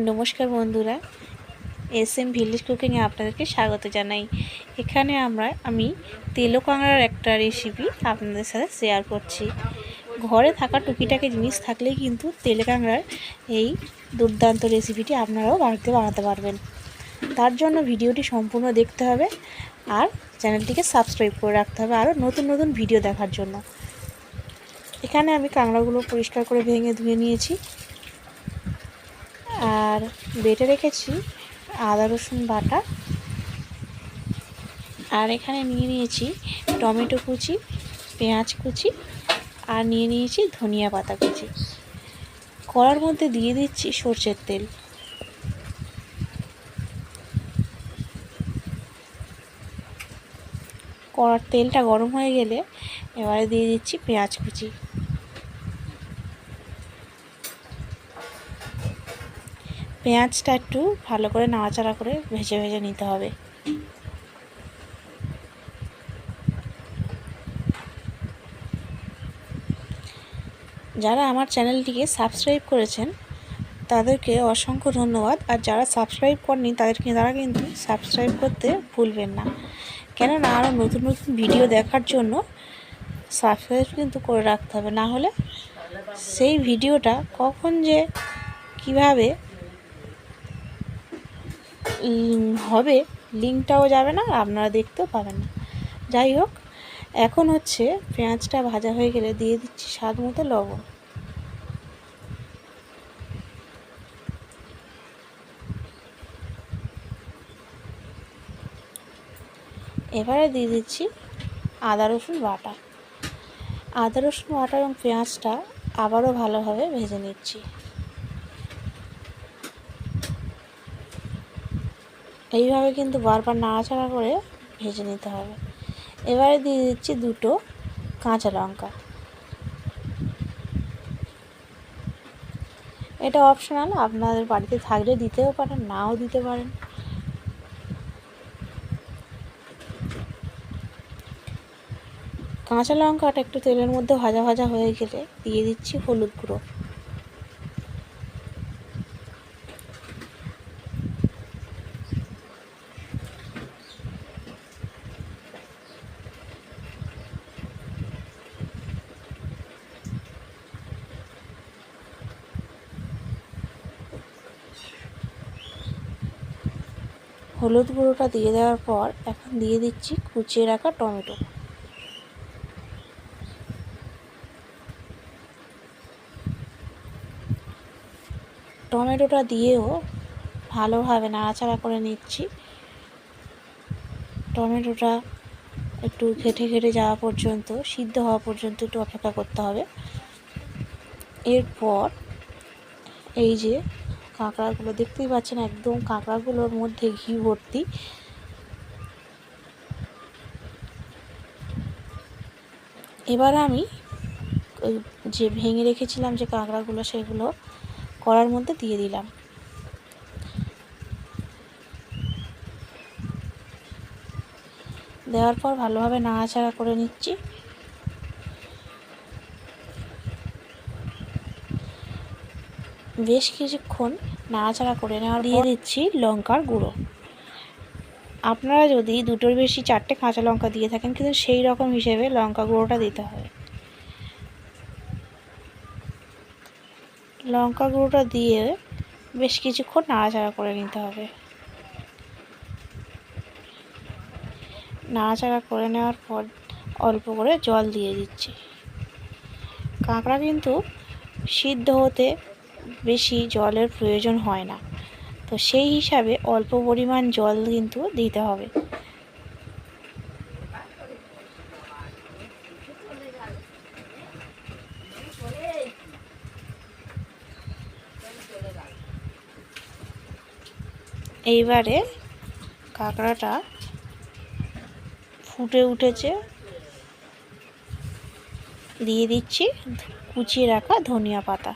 নমস্কার বন্ধুরা, S M village কুকিংয়ে আপনাদেরকে স্বাগত জানাই। এখানে আমরা, আমি তেলো কাঁকড়ার একটা রেসিপি আপনাদের সাথে শেয়ার করছি। ঘরে থাকা টুকিটাকি জিনিস থাকলেই কিন্তু তেলে কাঁকড়ার এই দুর্দান্ত রেসিপিটি আপনারাও বাড়িতে বানাতে পারবেন। তার জন্য ভিডিওটি সম্পূর্ণ দেখতে হবে আর চ্যানেলটিকে সাবস্ক্রাইব করে রাখতে হবে আরও নতুন নতুন ভিডিও দেখার জন্য। এখানে আমি কাঁকড়াগুলো পরিষ্কার করে ভেঙে ধুয়ে নিয়েছি। আর বেটে রেখেছি আদা, রসুন বাটা। আর এখানে নিয়ে নিয়েছি টমেটো কুচি, পেঁয়াজ কুচি আর নিয়ে নিয়েছি ধনিয়া পাতা কুচি। কড়ার মধ্যে দিয়ে দিচ্ছি সর্ষের তেল। কড়ার তেলটা গরম হয়ে গেলে এবারে দিয়ে দিচ্ছি পেঁয়াজ কুচি। পেঁয়াজটা একটু ভালো করে নাড়াচাড়া করে ভেজে ভেজে নিতে হবে। যারা আমার চ্যানেলটিকে সাবস্ক্রাইব করেছেন, তাদেরকে অসংখ্য ধন্যবাদ। আর যারা সাবস্ক্রাইব করেনি তাদেরকে, তারা কিন্তু সাবস্ক্রাইব করতে ভুলবেন না। কেননা আরও নতুন নতুন ভিডিও দেখার জন্য সাবস্ক্রাইব কিন্তু করে রাখতে হবে। না হলে সেই ভিডিওটা কখন যে কীভাবে হবে। লিঙ্কটাও যাবে না আর আপনারা দেখতেও পাবেন না। যাই হোক, এখন হচ্ছে পেঁয়াজটা ভাজা হয়ে গেলে দিয়ে দিচ্ছি স্বাদ মতো লবণ। এবারে দিয়ে দিচ্ছি আদা, রসুন, বাটা। আদা, রসুন, বাটা এবং পেঁয়াজটা আবারও ভালোভাবে ভেজে নিচ্ছি। এইভাবে কিন্তু বারবার নাড়াচাড়া করে ভেজে নিতে হবে। এবারে দিয়ে দিচ্ছি দুটো কাঁচা লঙ্কা। এটা অপশনাল আপনাদের বাড়িতে থাকলে দিতেও পারেন, নাও দিতে পারেন। কাঁচা লঙ্কাটা একটু তেলের মধ্যে ভাজা ভাজা হয়ে গেলে দিয়ে দিচ্ছি হলুদ গুঁড়ো। হলুদ গুঁড়োটা দিয়ে দেওয়ার পর এখন দিয়ে দিচ্ছি কুচিয়ে রাখা টমেটো। টমেটোটা দিয়েও ভালোভাবে নাড়াচাড়া করে নিচ্ছি। টমেটোটা একটু ঘেটে ঘেটে যাওয়া পর্যন্ত, সিদ্ধ হওয়া পর্যন্ত একটু অপেক্ষা করতে হবে। এরপর এই যে কাঁকড়াগুলো দেখতেই পাচ্ছেন, একদম কাঁকড়াগুলোর মধ্যে ঘি ভর্তি। এবার আমি ওই যে ভেঙে রেখেছিলাম যে কাঁকড়াগুলো, সেগুলো কড়ার মধ্যে দিয়ে দিলাম। দেওয়ার পর ভালোভাবে নাড়াচাড়া করে নিচ্ছি। বেশ কিছুক্ষণ নাড়াচাড়া করে নেওয়া দিয়ে দিচ্ছি লঙ্কার গুঁড়ো। আপনারা যদি দুটোর বেশি চারটে কাঁচা লঙ্কা দিয়ে থাকেন, কিন্তু সেই রকম হিসেবে লঙ্কা গুঁড়োটা দিতে হবে লঙ্কা গুঁড়োটা দিয়ে বেশ কিছুক্ষণ নাড়াচাড়া করে নিতে হবে। নাড়াচাড়া করে নেওয়ার পর অল্প করে জল দিয়ে দিচ্ছি। কাঁকড়া কিন্তু সিদ্ধ হতে বেশি জলের প্রয়োজন হয় না। তো সেই হিসাবে অল্প পরিমাণ জল কিন্তু দিতে হবে। এইবারে কাঁকড়াটা ফুটে উঠেছে। দিয়ে দিচ্ছি কুচিয়ে রাখা ধনিয়া পাতা।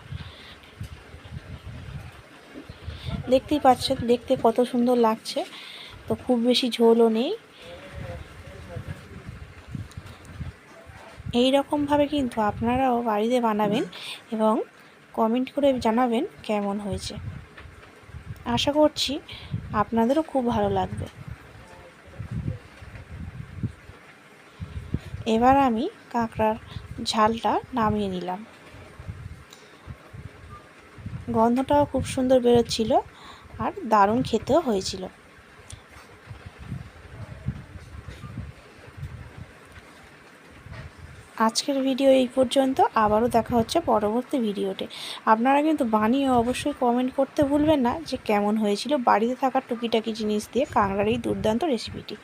দেখতেই পাচ্ছেন, দেখতে কত সুন্দর লাগছে। তো খুব বেশি ঝোলও নেই। এই রকমভাবে কিন্তু আপনারাও বাড়িতে বানাবেন এবং কমেন্ট করে জানাবেন কেমন হয়েছে। আশা করছি আপনাদেরও খুব ভালো লাগবে। এবার আমি কাঁকড়ার ঝালটা নামিয়ে নিলাম। গন্ধটাও খুব সুন্দর বেরোচ্ছিল। আর দারুণ খেতেও হয়েছিল। আজকের ভিডিও এই পর্যন্ত। আবারও দেখা হচ্ছে পরবর্তী ভিডিওতে। আপনারা কিন্তু বানিয়ে অবশ্যই কমেন্ট করতে ভুলবেন না যে কেমন হয়েছিল। বাড়িতে থাকা টুকিটাকি জিনিস দিয়ে কাঁকড়ার এই দুর্দান্ত রেসিপিটি